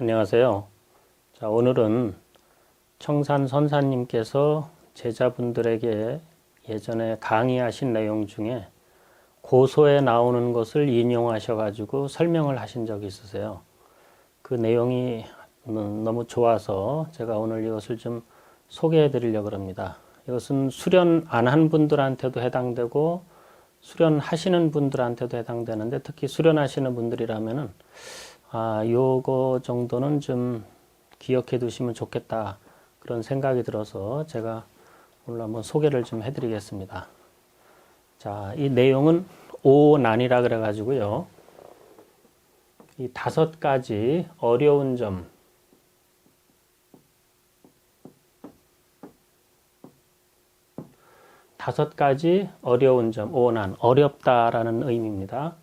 안녕하세요. 자, 오늘은 청산 선사님께서 제자분들에게 예전에 강의하신 내용 중에 고소에 나오는 것을 인용하셔가지고 설명을 하신 적이 있으세요. 그 내용이 너무 좋아서 제가 오늘 이것을 좀 소개해 드리려고 합니다. 이것은 수련 안 한 분들한테도 해당되고 수련하시는 분들한테도 해당되는데 특히 수련하시는 분들이라면은 아, 요거 정도는 좀 기억해 두시면 좋겠다. 그런 생각이 들어서 제가 오늘 한번 소개를 좀 해드리겠습니다. 자, 이 내용은 오난이라 그래가지고요. 이 다섯 가지 어려운 점, 다섯 가지 어려운 점, 오난, 어렵다라는 의미입니다.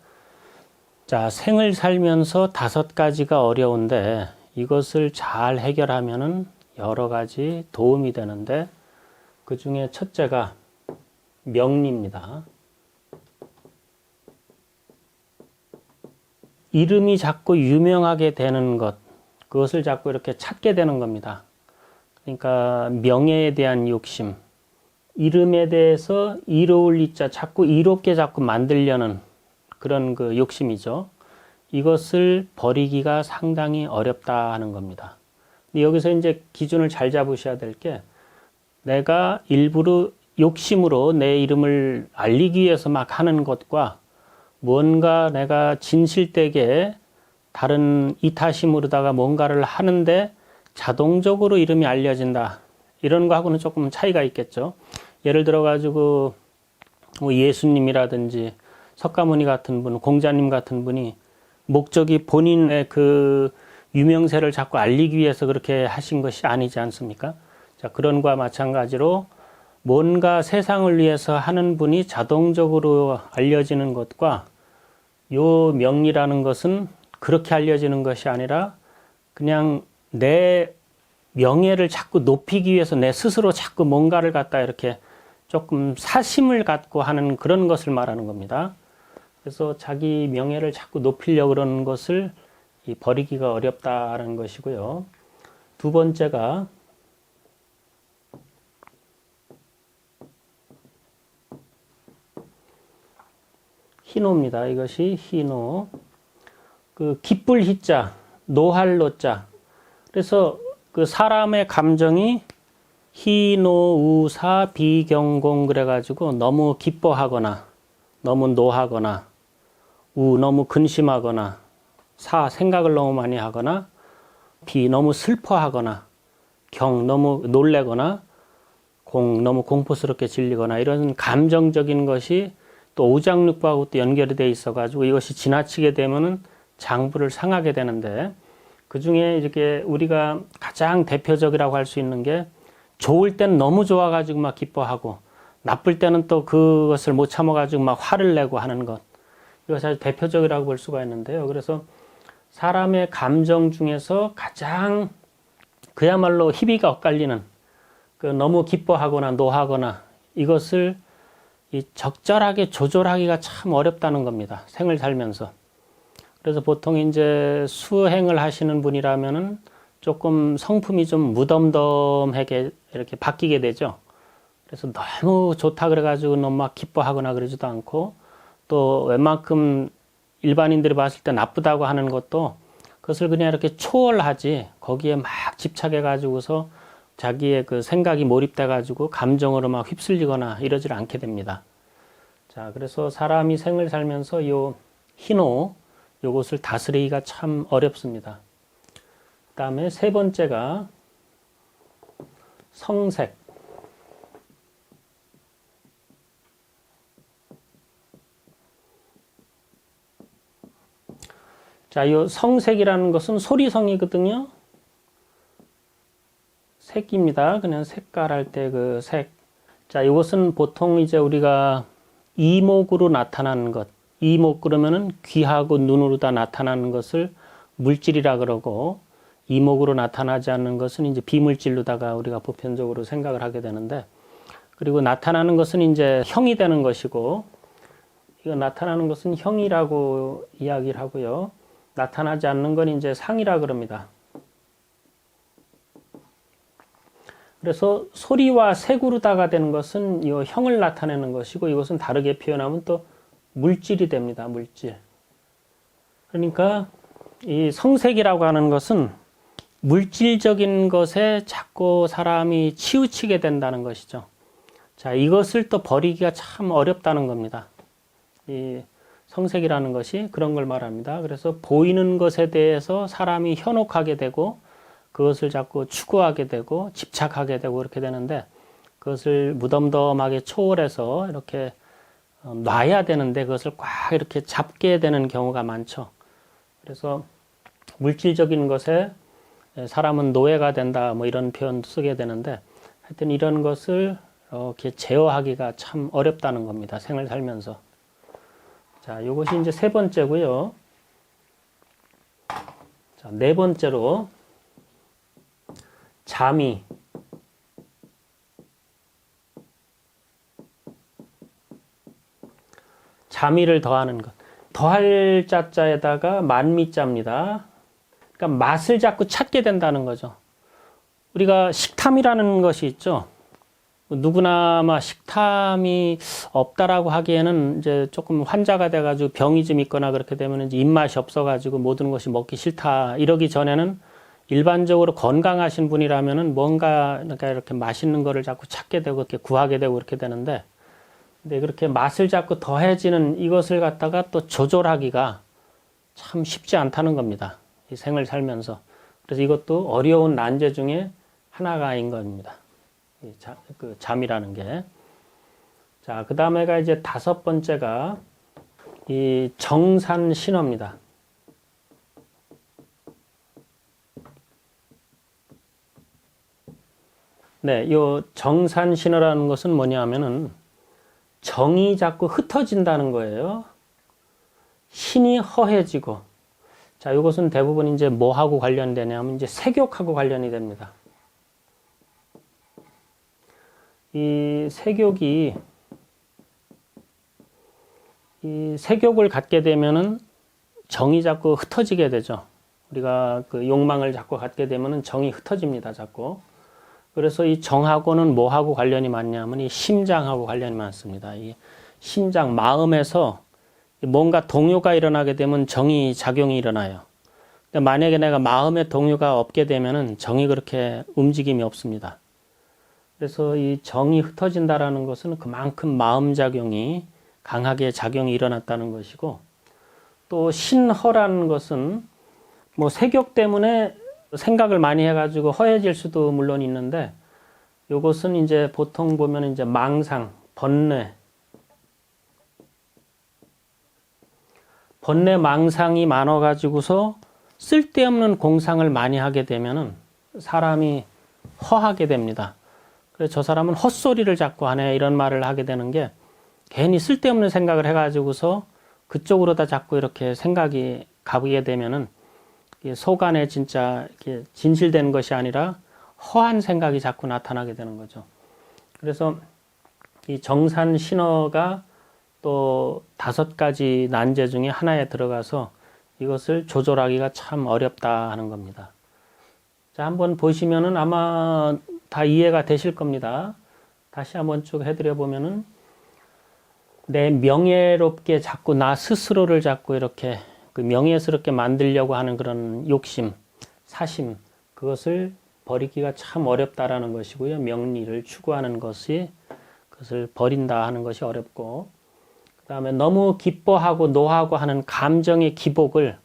자, 생을 살면서 다섯 가지가 어려운데 이것을 잘 해결하면은 여러 가지 도움이 되는데 그 중에 첫째가 명리입니다. 이름이 자꾸 유명하게 되는 것, 그것을 자꾸 이렇게 찾게 되는 겁니다. 그러니까 명예에 대한 욕심, 이름에 대해서 이로울 이자 자꾸 이롭게 자꾸 만들려는 그런 그 욕심이죠. 이것을 버리기가 상당히 어렵다 하는 겁니다. 여기서 이제 기준을 잘 잡으셔야 될 게 내가 일부러 욕심으로 내 이름을 알리기 위해서 막 하는 것과 뭔가 내가 진실되게 다른 이타심으로다가 뭔가를 하는데 자동적으로 이름이 알려진다. 이런 거하고는 조금 차이가 있겠죠. 예를 들어 가지고 뭐 예수님이라든지 석가모니 같은 분, 공자님 같은 분이 목적이 본인의 그 유명세를 자꾸 알리기 위해서 그렇게 하신 것이 아니지 않습니까? 자, 그런 과 마찬가지로 뭔가 세상을 위해서 하는 분이 자동적으로 알려지는 것과 요 명리라는 것은 그렇게 알려지는 것이 아니라 그냥 내 명예를 자꾸 높이기 위해서 내 스스로 자꾸 뭔가를 갖다 이렇게 조금 사심을 갖고 하는 그런 것을 말하는 겁니다. 그래서 자기 명예를 자꾸 높이려고 그러는 것을 버리기가 어렵다는 것이고요. 두 번째가 희노입니다. 이것이 희노. 그 기쁠 희자, 노할 노자. 그래서 그 사람의 감정이 희노 우사 비경공 그래가지고 너무 기뻐하거나 너무 노하거나 우 너무 근심하거나 사 생각을 너무 많이 하거나 비 너무 슬퍼하거나 경 너무 놀래거나 공 너무 공포스럽게 질리거나 이런 감정적인 것이 또 오장육부하고 또 연결이 돼 있어 가지고 이것이 지나치게 되면은 장부를 상하게 되는데 그 중에 이렇게 우리가 가장 대표적이라고 할 수 있는 게 좋을 땐 너무 좋아 가지고 막 기뻐하고 나쁠 때는 또 그것을 못 참아 가지고 막 화를 내고 하는 것 이것이 아주 대표적이라고 볼 수가 있는데요. 그래서 사람의 감정 중에서 가장 그야말로 희비가 엇갈리는 그 너무 기뻐하거나 노하거나 이것을 이 적절하게 조절하기가 참 어렵다는 겁니다. 생을 살면서. 그래서 보통 이제 수행을 하시는 분이라면은 조금 성품이 좀 무덤덤하게 이렇게 바뀌게 되죠. 그래서 너무 좋다 그래가지고 너무 막 기뻐하거나 그러지도 않고 또 웬만큼 일반인들이 봤을 때 나쁘다고 하는 것도 그것을 그냥 이렇게 초월하지 거기에 막 집착해 가지고서 자기의 그 생각이 몰입돼 가지고 감정으로 막 휩쓸리거나 이러질 않게 됩니다. 자, 그래서 사람이 생을 살면서 요 희노 요것을 다스리기가 참 어렵습니다. 그다음에 세 번째가 성색 자, 이 성색이라는 것은 소리성이거든요. 색입니다. 그냥 색깔 할 때 그 색. 자, 이것은 보통 이제 우리가 이목으로 나타나는 것. 이목 그러면은 귀하고 눈으로 다 나타나는 것을 물질이라 그러고 이목으로 나타나지 않는 것은 이제 비물질로다가 우리가 보편적으로 생각을 하게 되는데 그리고 나타나는 것은 이제 형이 되는 것이고 이거 나타나는 것은 형이라고 이야기를 하고요. 나타나지 않는 건 이제 상이라 그럽니다. 그래서 소리와 색으로다가 되는 것은 이 형을 나타내는 것이고 이것은 다르게 표현하면 또 물질이 됩니다. 물질. 그러니까 이 성색이라고 하는 것은 물질적인 것에 자꾸 사람이 치우치게 된다는 것이죠. 자, 이것을 또 버리기가 참 어렵다는 겁니다. 이 성색이라는 것이 그런 걸 말합니다. 그래서 보이는 것에 대해서 사람이 현혹하게 되고 그것을 자꾸 추구하게 되고 집착하게 되고 그렇게 되는데 그것을 무덤덤하게 초월해서 이렇게 어, 놔야 되는데 그것을 꽉 이렇게 잡게 되는 경우가 많죠. 그래서 물질적인 것에 사람은 노예가 된다 뭐 이런 표현도 쓰게 되는데 하여튼 이런 것을 이렇게 제어하기가 참 어렵다는 겁니다. 생을 살면서. 자, 이것이 이제 세 번째고요. 자, 네 번째로 잠이 잠이를 더하는 것. 더할 자자에다가 만미자입니다. 그러니까 맛을 자꾸 찾게 된다는 거죠. 우리가 식탐이라는 것이 있죠. 누구나 아마 식탐이 없다라고 하기에는 이제 조금 환자가 돼가지고 병이 좀 있거나 그렇게 되면 이제 입맛이 없어가지고 모든 것이 먹기 싫다 이러기 전에는 일반적으로 건강하신 분이라면은 뭔가 그러니까 이렇게 맛있는 거를 자꾸 찾게 되고 이렇게 구하게 되고 그렇게 되는데 근데 그렇게 맛을 자꾸 더해지는 이것을 갖다가 또 조절하기가 참 쉽지 않다는 겁니다. 이 생을 살면서. 그래서 이것도 어려운 난제 중에 하나가인 겁니다. 이 자, 그 잠이라는 게. 자, 그 다음에가 이제 다섯 번째가 이 정산 신호입니다. 네, 요 정산 신호라는 것은 뭐냐면은 정이 자꾸 흩어진다는 거예요. 신이 허해지고. 자, 이것은 대부분 이제 뭐하고 관련되냐면 이제 색욕하고 관련이 됩니다. 이 색욕이 이 색욕을 갖게 되면은 정이 자꾸 흩어지게 되죠. 우리가 그 욕망을 자꾸 갖게 되면은 정이 흩어집니다. 자꾸. 그래서 이 정하고는 뭐하고 관련이 많냐면 이 심장하고 관련이 많습니다. 이 심장, 마음에서 뭔가 동요가 일어나게 되면 정이 작용이 일어나요. 만약에 내가 마음에 동요가 없게 되면은 정이 그렇게 움직임이 없습니다. 그래서 이 정이 흩어진다라는 것은 그만큼 마음 작용이 강하게 작용이 일어났다는 것이고 또 신허라는 것은 뭐 색욕 때문에 생각을 많이 해가지고 허해질 수도 물론 있는데 요것은 이제 보통 보면 이제 망상, 번뇌, 번뇌 망상이 많아가지고서 쓸데없는 공상을 많이 하게 되면은 사람이 허하게 됩니다. 그래서 저 사람은 헛소리를 자꾸 하네 이런 말을 하게 되는 게 괜히 쓸데없는 생각을 해가지고서 그쪽으로 다 자꾸 이렇게 생각이 가게 되면은 속 안에 진짜 진실된 것이 아니라 허한 생각이 자꾸 나타나게 되는 거죠. 그래서 이 정산 신어가 또 다섯 가지 난제 중에 하나에 들어가서 이것을 조절하기가 참 어렵다 하는 겁니다. 자, 한번 보시면은 아마 다 이해가 되실 겁니다. 다시 한번 쭉 해드려 보면은 내 명예롭게 자꾸 나 스스로를 자꾸 이렇게 그 명예스럽게 만들려고 하는 그런 욕심, 사심, 그것을 버리기가 참 어렵다라는 것이고요. 명리를 추구하는 것이 그것을 버린다 하는 것이 어렵고, 그 다음에 너무 기뻐하고 노하고 하는 감정의 기복을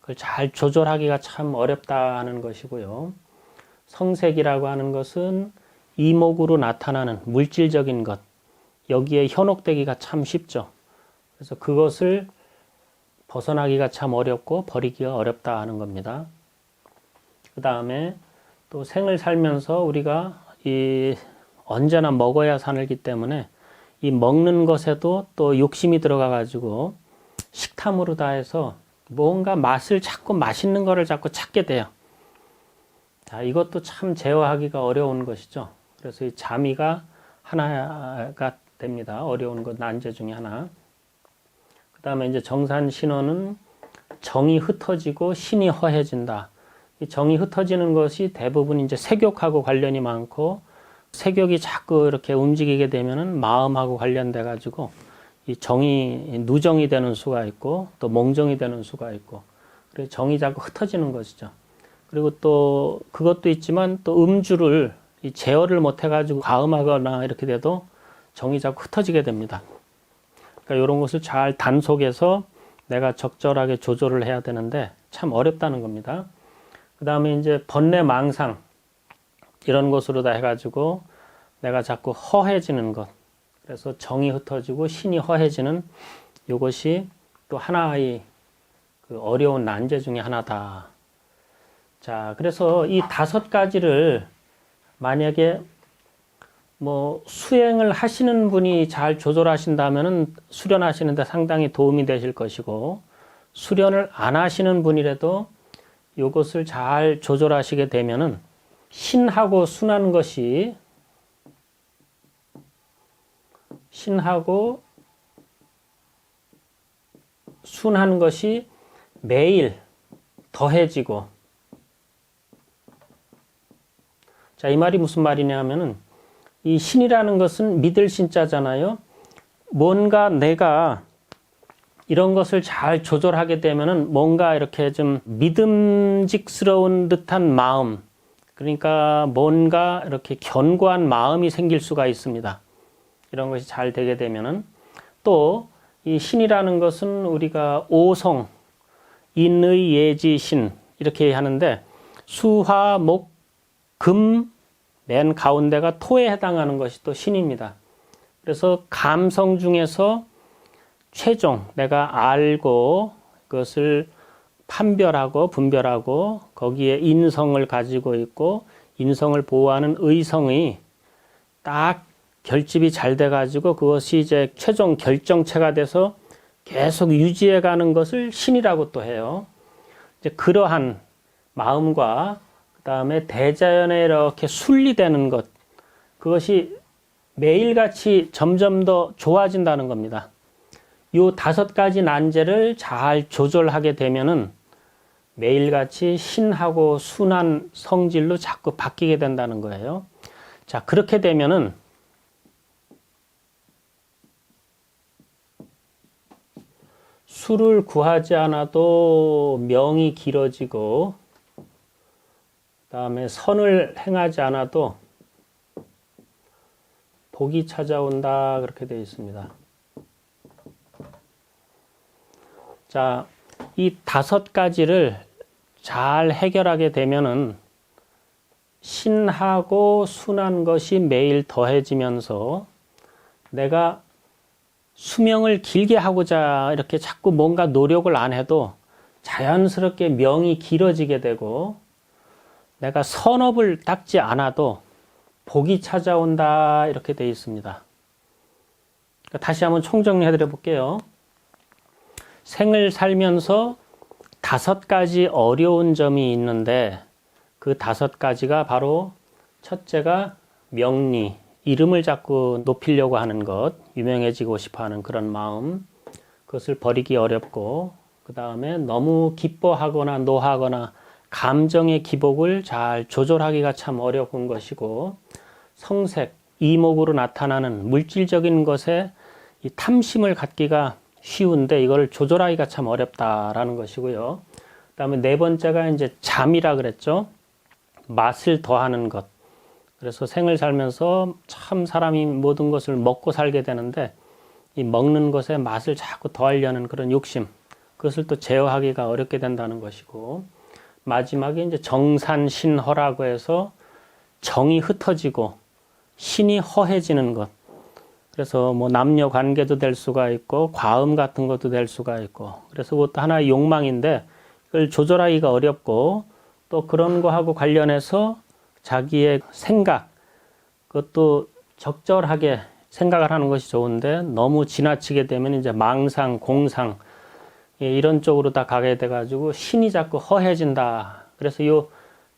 그걸 잘 조절하기가 참 어렵다 하는 것이고요. 성색이라고 하는 것은 이목으로 나타나는 물질적인 것, 여기에 현혹되기가 참 쉽죠. 그래서 그것을 벗어나기가 참 어렵고 버리기가 어렵다 하는 겁니다. 그 다음에 또 생을 살면서 우리가 이 언제나 먹어야 살기 때문에 이 먹는 것에도 또 욕심이 들어가 가지고 식탐으로 다 해서 뭔가 맛을 자꾸 맛있는 거를 자꾸 찾게 돼요. 자, 이것도 참 제어하기가 어려운 것이죠. 그래서 이 자미가 하나가 됩니다. 어려운 것 난제 중에 하나. 그 다음에 이제 정산 신호는 정이 흩어지고 신이 허해진다. 이 정이 흩어지는 것이 대부분 이제 색욕하고 관련이 많고 색욕이 자꾸 이렇게 움직이게 되면은 마음하고 관련돼 가지고 이 정이 누정이 되는 수가 있고 또 몽정이 되는 수가 있고 그래서 정이 자꾸 흩어지는 것이죠. 그리고 또 그것도 있지만 또 음주를 이 제어를 못 해가지고 과음하거나 이렇게 돼도 정이 자꾸 흩어지게 됩니다. 그러니까 이런 것을 잘 단속해서 내가 적절하게 조절을 해야 되는데 참 어렵다는 겁니다. 그 다음에 이제 번뇌 망상 이런 것으로 다 해가지고 내가 자꾸 허해지는 것. 그래서 정이 흩어지고 신이 허해지는 이것이 또 하나의 그 어려운 난제 중에 하나다. 자, 그래서 이 다섯 가지를 만약에 뭐 수행을 하시는 분이 잘 조절하신다면은 수련하시는데 상당히 도움이 되실 것이고 수련을 안 하시는 분이라도 이것을 잘 조절하시게 되면은 신하고 순한 것이 신하고 순한 것이 매일 더해지고 자, 이 말이 무슨 말이냐 하면은 이 신이라는 것은 믿을 신자잖아요. 뭔가 내가 이런 것을 잘 조절하게 되면은 뭔가 이렇게 좀 믿음직스러운 듯한 마음, 그러니까 뭔가 이렇게 견고한 마음이 생길 수가 있습니다. 이런 것이 잘 되게 되면은 또 이 신이라는 것은 우리가 오성, 인의 예지 신 이렇게 하는데 수화, 목, 금, 맨 가운데가 토에 해당하는 것이 또 신입니다. 그래서 감성 중에서 최종 내가 알고 그것을 판별하고 분별하고 거기에 인성을 가지고 있고 인성을 보호하는 의성이 딱 결집이 잘 돼 가지고 그것이 이제 최종 결정체가 돼서 계속 유지해 가는 것을 신이라고 또 해요. 이제 그러한 마음과 그 다음에 대자연에 이렇게 순리되는 것 그것이 매일같이 점점 더 좋아진다는 겁니다. 요 다섯 가지 난제를 잘 조절하게 되면은 매일같이 신하고 순한 성질로 자꾸 바뀌게 된다는 거예요. 자, 그렇게 되면은 술을 구하지 않아도 명이 길어지고 다음에 선을 행하지 않아도 복이 찾아온다 그렇게 되어 있습니다. 자, 이 다섯 가지를 잘 해결하게 되면은 신하고 순한 것이 매일 더해지면서 내가 수명을 길게 하고자 이렇게 자꾸 뭔가 노력을 안 해도 자연스럽게 명이 길어지게 되고 내가 선업을 닦지 않아도 복이 찾아온다 이렇게 되어 있습니다. 다시 한번 총정리해 드려 볼게요. 생을 살면서 다섯 가지 어려운 점이 있는데 그 다섯 가지가 바로 첫째가 명리, 이름을 자꾸 높이려고 하는 것, 유명해지고 싶어 하는 그런 마음, 그것을 버리기 어렵고, 그 다음에 너무 기뻐하거나 노하거나 감정의 기복을 잘 조절하기가 참 어려운 것이고, 성색, 이목으로 나타나는 물질적인 것에 이 탐심을 갖기가 쉬운데 이걸 조절하기가 참 어렵다라는 것이고요. 그다음에 네 번째가 이제 잠이라 그랬죠. 맛을 더하는 것. 그래서 생을 살면서 참 사람이 모든 것을 먹고 살게 되는데 이 먹는 것에 맛을 자꾸 더하려는 그런 욕심. 그것을 또 제어하기가 어렵게 된다는 것이고 마지막에 이제 정산신허라고 해서 정이 흩어지고 신이 허해지는 것. 그래서 뭐 남녀 관계도 될 수가 있고 과음 같은 것도 될 수가 있고 그래서 그것도 하나의 욕망인데 그걸 조절하기가 어렵고 또 그런 거하고 관련해서 자기의 생각 그것도 적절하게 생각을 하는 것이 좋은데 너무 지나치게 되면 이제 망상, 공상 예, 이런 쪽으로 다 가게 돼가지고 신이 자꾸 허해진다. 그래서 이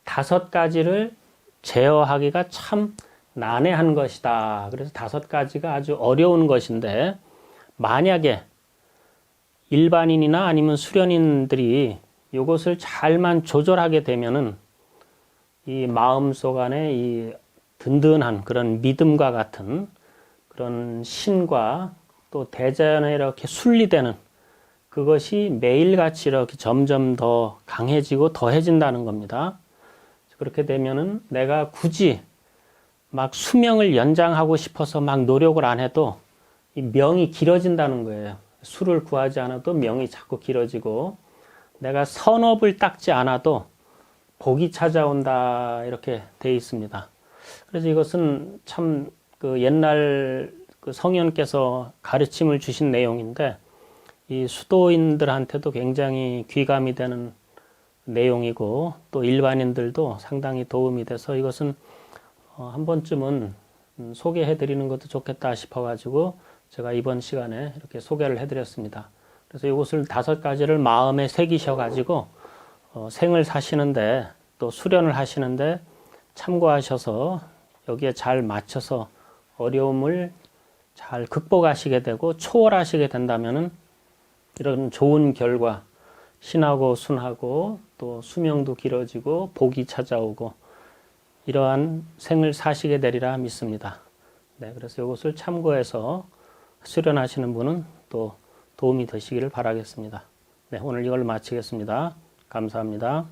다섯 가지를 제어하기가 참 난해한 것이다. 그래서 다섯 가지가 아주 어려운 것인데 만약에 일반인이나 아니면 수련인들이 이것을 잘만 조절하게 되면은 이 마음속 안에 이 든든한 그런 믿음과 같은 그런 신과 또 대자연에 이렇게 순리되는 그것이 매일같이 이렇게 점점 더 강해지고 더해진다는 겁니다. 그렇게 되면은 내가 굳이 막 수명을 연장하고 싶어서 막 노력을 안 해도 이 명이 길어진다는 거예요. 수를 구하지 않아도 명이 자꾸 길어지고 내가 선업을 닦지 않아도 복이 찾아온다 이렇게 돼 있습니다. 그래서 이것은 참 그 옛날 그 성현께서 가르침을 주신 내용인데 이 수도인들한테도 굉장히 귀감이 되는 내용이고 또 일반인들도 상당히 도움이 돼서 이것은 어, 한 번쯤은 음, 소개해 드리는 것도 좋겠다 싶어 가지고 제가 이번 시간에 이렇게 소개를 해 드렸습니다. 그래서 이것을 다섯 가지를 마음에 새기셔 가지고 어, 생을 사시는데 또 수련을 하시는데 참고하셔서 여기에 잘 맞춰서 어려움을 잘 극복하시게 되고 초월하시게 된다면은 이런 좋은 결과 신하고 순하고 또 수명도 길어지고 복이 찾아오고 이러한 생을 사시게 되리라 믿습니다. 네, 그래서 이것을 참고해서 수련하시는 분은 또 도움이 되시기를 바라겠습니다. 네, 오늘 이걸 마치겠습니다. 감사합니다.